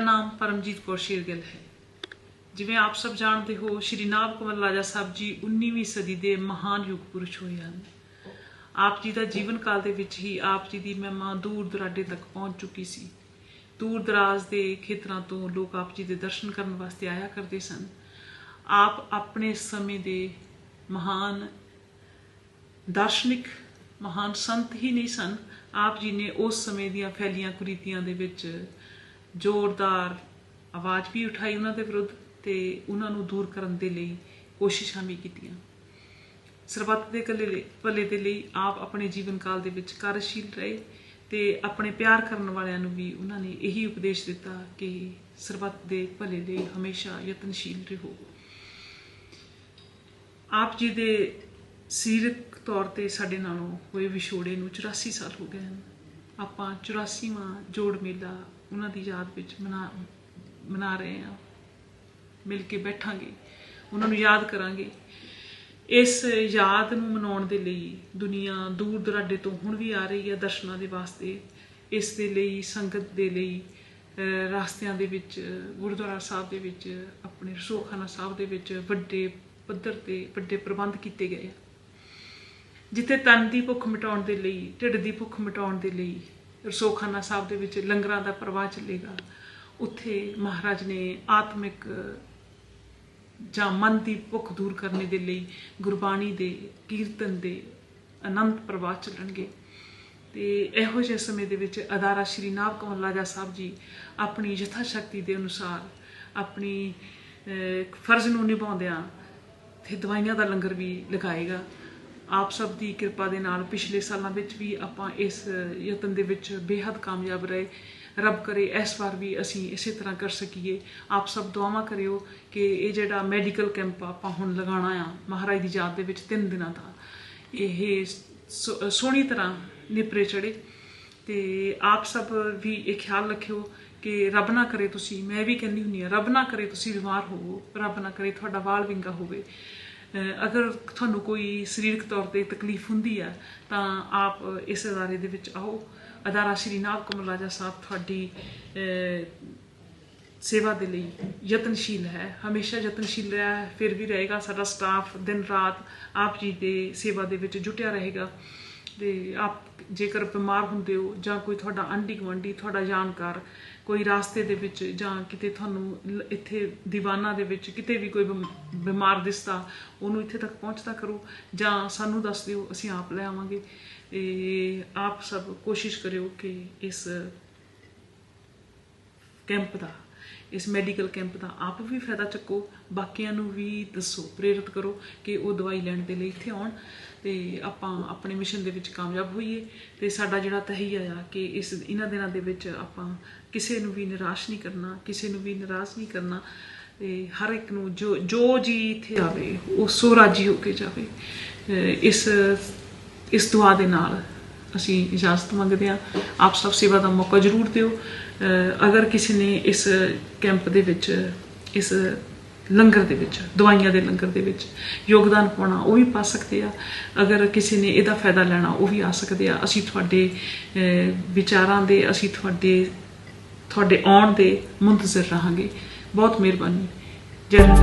ਨਾਮ ਪਰਮਜੀਤ ਕੌਰ ਸ਼ੇਰਗਿੱਲ ਹੈ। ਜਿਵੇਂ ਆਪ ਸਭ ਜਾਣਦੇ ਹੋ, ਸ਼੍ਰੀ ਨਾਭ ਕਮਲ ਰਾਜਾ ਸਾਹਿਬ ਜੀ 19ਵੀਂ ਸਦੀ ਦੇ ਮਹਾਨ ਯੁਗ ਪੁਰਸ਼ ਹੋਏ ਹਨ। ਆਪ ਜੀ ਦਾ ਜੀਵਨ ਕਾਲ ਦੇ ਵਿੱਚ ਹੀ ਆਪ ਜੀ ਦੀ ਮਹਿਮਾ ਦੂਰ ਦੁਰਾਡੇ ਤੱਕ ਪਹੁੰਚ ਚੁੱਕੀ ਸੀ। ਦੂਰ ਦਰਾਜ਼ ਦੇ ਖੇਤਰਾਂ ਤੋਂ ਲੋਕ ਆਪ ਜੀ ਦੇ ਦਰਸ਼ਨ ਕਰਨ ਵਾਸਤੇ ਆਇਆ ਕਰਦੇ ਸਨ। ਆਪ ਆਪਣੇ ਸਮੇਂ ਦੇ ਮਹਾਨ ਦਾਰਸ਼ਨਿਕ, ਮਹਾਨ ਸੰਤ ਹੀ ਨਹੀਂ ਸਨ। ਆਪ ਜੀ ਨੇ ਉਸ ਸਮੇਂ ਦੀਆਂ ਫੈਲੀਆਂ ਕੁਰੀਤੀਆਂ ਦੇ ਵਿੱਚ ਜ਼ੋਰਦਾਰ ਆਵਾਜ਼ ਵੀ ਉਠਾਈ ਉਹਨਾਂ ਦੇ ਵਿਰੁੱਧ ਤੇ ਉਹਨਾਂ ਨੂੰ ਦੂਰ ਕਰਨ ਦੇ ਲਈ ਕੋਸ਼ਿਸ਼ਾਂ ਵੀ ਕੀਤੀਆਂ। ਸਰਬੱਤ ਦੇ ਕੱਲੇ ਭਲੇ ਦੇ ਲਈ ਆਪ ਆਪਣੇ ਜੀਵਨ ਕਾਲ ਦੇ ਵਿੱਚ ਕਾਰਜਸ਼ੀਲ ਰਹੇ ਤੇ ਆਪਣੇ ਪਿਆਰ ਕਰਨ ਵਾਲਿਆਂ ਨੂੰ ਵੀ ਉਹਨਾਂ ਨੇ ਇਹੀ ਉਪਦੇਸ਼ ਦਿੱਤਾ ਕਿ ਸਰਬੱਤ ਦੇ ਭਲੇ ਲਈ ਹਮੇਸ਼ਾ ਯਤਨਸ਼ੀਲ ਰਹੋ। ਆਪ ਜੀ ਦੇ ਸਰੀਰਕ ਤੌਰ ਤੇ ਸਾਡੇ ਨਾਲੋਂ ਹੋਏ ਵਿਛੋੜੇ ਨੂੰ 84 ਸਾਲ ਹੋ ਗਏ ਹਨ। ਆਪਾਂ 84ਵਾਂ ਜੋੜ ਮੇਲਾ ਉਹਨਾਂ ਦੀ ਯਾਦ ਵਿੱਚ ਮਨਾ ਮਨਾ ਰਹੇ ਹਾਂ। ਮਿਲ ਕੇ ਬੈਠਾਂਗੇ, ਉਹਨਾਂ ਨੂੰ ਯਾਦ ਕਰਾਂਗੇ। ਇਸ ਯਾਦ ਨੂੰ ਮਨਾਉਣ ਦੇ ਲਈ ਦੁਨੀਆ ਦੂਰ ਦੁਰਾਡੇ ਤੋਂ ਹੁਣ ਵੀ ਆ ਰਹੀ ਹੈ ਦਰਸ਼ਨਾਂ ਦੇ ਵਾਸਤੇ। ਇਸ ਦੇ ਲਈ, ਸੰਗਤ ਦੇ ਲਈ ਰਸਤਿਆਂ ਦੇ ਵਿੱਚ, ਗੁਰਦੁਆਰਾ ਸਾਹਿਬ ਦੇ ਵਿੱਚ, ਆਪਣੇ ਰਸੋਖਾਨਾ ਸਾਹਿਬ ਦੇ ਵਿੱਚ ਵੱਡੇ ਪੱਧਰ ਤੇ ਵੱਡੇ ਪ੍ਰਬੰਧ ਕੀਤੇ ਗਏ ਆ ਜਿੱਥੇ ਤਨ ਦੀ ਭੁੱਖ ਮਿਟਾਉਣ ਦੇ ਲਈ, ਢਿੱਡ ਦੀ ਭੁੱਖ ਮਿਟਾਉਣ ਦੇ ਲਈ ਰਸੋਖਾਨਾ ਸਾਹਿਬ ਦੇ ਵਿੱਚ ਲੰਗਰਾਂ ਦਾ ਪ੍ਰਵਾਹ ਚੱਲੇਗਾ, ਉੱਥੇ ਮਹਾਰਾਜ ਨੇ ਆਤਮਿਕ, ਜਾਂ ਮਨ ਦੀ ਭੁੱਖ ਦੂਰ ਕਰਨ ਦੇ ਲਈ ਗੁਰਬਾਣੀ ਦੇ ਕੀਰਤਨ ਦੇ ਅਨੰਤ ਪ੍ਰਵਾਹ ਚੱਲਣਗੇ। ਤੇ ਇਹੋ ਜਿਹੇ ਸਮੇਂ ਦੇ ਵਿੱਚ ਅਦਾਰਾ ਸ਼੍ਰੀ ਨਾਭ ਕਮਲ ਰਾਜਾ ਸਾਹਿਬ ਜੀ ਆਪਣੀ ਯਥਾ ਸ਼ਕਤੀ ਦੇ ਅਨੁਸਾਰ ਆਪਣੀ ਫਰਜ਼ ਨੂੰ ਨਿਭਾਉਂਦਿਆਂ ਤੇ ਦਵਾਈਆਂ ਦਾ ਲੰਗਰ ਵੀ ਲਗਾਏਗਾ। ਆਪ ਸਭ ਦੀ ਕਿਰਪਾ ਦੇ ਨਾਲ ਪਿਛਲੇ ਸਾਲਾਂ ਵਿੱਚ ਵੀ ਆਪਾਂ ਇਸ ਯਤਨ ਦੇ ਵਿੱਚ ਬੇਹੱਦ ਕਾਮਯਾਬ ਰਹੇ। ਰੱਬ ਕਰੇ ਇਸ ਵਾਰ ਵੀ ਅਸੀਂ ਇਸੇ ਤਰ੍ਹਾਂ ਕਰ ਸਕੀਏ। ਆਪ ਸਭ ਦੁਆਵਾਂ ਕਰਿਓ ਕਿ ਇਹ ਜਿਹੜਾ ਮੈਡੀਕਲ ਕੈਂਪ ਆਪਾਂ ਹੁਣ ਲਗਾਉਣਾ ਆ, ਮਹਾਰਾਜ ਦੀ ਯਾਦ ਦੇ ਵਿੱਚ 3 ਦਿਨਾਂ ਦਾ, ਇਹ ਸੋ- ਸੋਹਣੀ ਤਰ੍ਹਾਂ ਨਿਪਰੇ ਚੜੇ ਤੇ ਆਪ ਸਭ ਵੀ ਇਹ ਖਿਆਲ ਰੱਖਿਓ ਕਿ ਰੱਬ ਨਾ ਕਰੇ ਤੁਸੀਂ, ਮੈਂ ਵੀ ਕਹਿੰਦੀ ਹੁੰਦੀ ਆ ਰੱਬ ਨਾ ਕਰੇ ਤੁਸੀਂ ਬਿਮਾਰ ਹੋਵੋ, ਰੱਬ ਨਾ ਕਰੇ ਤੁਹਾਡਾ ਵਾਲ ਵਿੰਗਾ ਹੋਵੇ। ਅਗਰ ਤੁਹਾਨੂੰ ਕੋਈ ਸਰੀਰਕ ਤੌਰ ਤੇ ਤਕਲੀਫ ਹੁੰਦੀ ਆ ਤਾਂ ਆਪ ਇਸ ਅਦਾਰੇ ਦੇ ਵਿੱਚ ਆਓ। ਅਦਾਰਾ ਸ਼੍ਰੀ ਨਾਭ ਕਮਲ ਰਾਜਾ ਸਾਹਿਬ ਤੁਹਾਡੀ ਸੇਵਾ ਦੇ ਲਈ ਯਤਨਸ਼ੀਲ ਹੈ। ਹਮੇਸ਼ਾ ਯਤਨਸ਼ੀਲ ਰਿਹਾ ਫਿਰ ਵੀ ਰਹੇਗਾ। ਸਾਡਾ ਸਟਾਫ ਦਿਨ ਰਾਤ ਆਪ ਜੀ ਦੇ ਸੇਵਾ ਦੇ ਵਿੱਚ ਜੁਟਿਆ ਰਹੇਗਾ। ਤੇ ਆਪ ਜੇਕਰ ਬਿਮਾਰ ਹੁੰਦੇ ਹੋ ਜਾਂ ਕੋਈ ਤੁਹਾਡਾ ਆਂਢੀ ਗੁਆਂਢੀ, ਤੁਹਾਡਾ ਜਾਣਕਾਰ ਕੋਈ ਰਾਸਤੇ ਦੇ ਵਿੱਚ ਜਾਂ ਕਿਤੇ ਤੁਹਾਨੂੰ ਇੱਥੇ ਦੀਵਾਨਾ ਦੇ ਵਿੱਚ ਕਿਤੇ ਵੀ ਕੋਈ ਬਿਮ- ਬਿਮਾਰ ਦਿਸਦਾ, ਉਹਨੂੰ ਇੱਥੇ ਤੱਕ ਪਹੁੰਚਦਾ ਕਰੋ ਜਾਂ ਸਾਨੂੰ ਦੱਸ ਦਿਓ, ਅਸੀਂ ਆਪ ਲੈ ਆਵਾਂਗੇ। ਤੇ ਆਪ ਸਭ ਕੋਸ਼ਿਸ਼ ਕਰਿਓ ਕਿ ਇਸ ਕੈਂਪ ਦਾ ਇਸ ਮੈਡੀਕਲ ਕੈਂਪ ਦਾ ਆਪ ਵੀ ਫਾਇਦਾ ਚੱਕੋ, ਬਾਕੀਆਂ ਨੂੰ ਵੀ ਦੱਸੋ, ਪ੍ਰੇਰਿਤ ਕਰੋ ਕਿ ਉਹ ਦਵਾਈ ਲੈਣ ਦੇ ਲਈ ਇੱਥੇ ਆਉਣ ਤੇ ਆਪਾਂ ਆਪਣੇ ਮਿਸ਼ਨ ਦੇ ਵਿੱਚ ਕਾਮਯਾਬ ਹੋਈਏ ਤੇ ਸਾਡਾ ਜਿਹੜਾ ਤਹੀਆ ਆ ਕਿ ਇਸ ਇਹਨਾਂ ਦਿਨਾਂ ਦੇ ਵਿੱਚ ਆਪਾਂ ਕਿਸੇ ਨੂੰ ਵੀ ਨਿਰਾਸ਼ ਨਹੀਂ ਕਰਨਾ, ਕਿਸੇ ਨੂੰ ਵੀ ਨਿਰਾਸ਼ ਨਹੀਂ ਕਰਨਾ ਤੇ ਹਰ ਇੱਕ ਨੂੰ ਜੋ ਜੋ ਜੀ ਇੱਥੇ ਆਵੇ, ਉਹ ਸੋ ਰਾਜੀ ਹੋ ਕੇ ਜਾਵੇ। ਇਸ ਇਸ ਦੁਆ ਦੇ ਨਾਲ ਅਸੀਂ ਇਜਾਜ਼ਤ ਮੰਗਦੇ ਹਾਂ। ਆਪ ਸਭ ਸੇਵਾ ਦਾ ਮੌਕਾ ਜ਼ਰੂਰ ਦਿਓ। ਅਗਰ ਕਿਸੇ ਨੇ ਇਸ ਕੈਂਪ ਦੇ ਵਿੱਚ, ਇਸ ਲੰਗਰ ਦੇ ਵਿੱਚ, ਦਵਾਈਆਂ ਦੇ ਲੰਗਰ ਦੇ ਵਿੱਚ ਯੋਗਦਾਨ ਪਾਉਣਾ, ਉਹ ਵੀ ਪਾ ਸਕਦੇ ਆ। ਅਗਰ ਕਿਸੇ ਨੇ ਇਹਦਾ ਫਾਇਦਾ ਲੈਣਾ, ਉਹ ਵੀ ਆ ਸਕਦੇ ਆ। ਅਸੀਂ ਤੁਹਾਡੇ ਵਿਚਾਰਾਂ ਦੇ, ਅਸੀਂ ਤੁਹਾਡੇ ਤੁਹਾਡੇ ਆਉਣ ਦੇ ਮੁੰਤਜ਼ਰ ਰਹਾਂਗੇ। ਬਹੁਤ ਮਿਹਰਬਾਨੀ। ਜੈ ਹਿੰਦ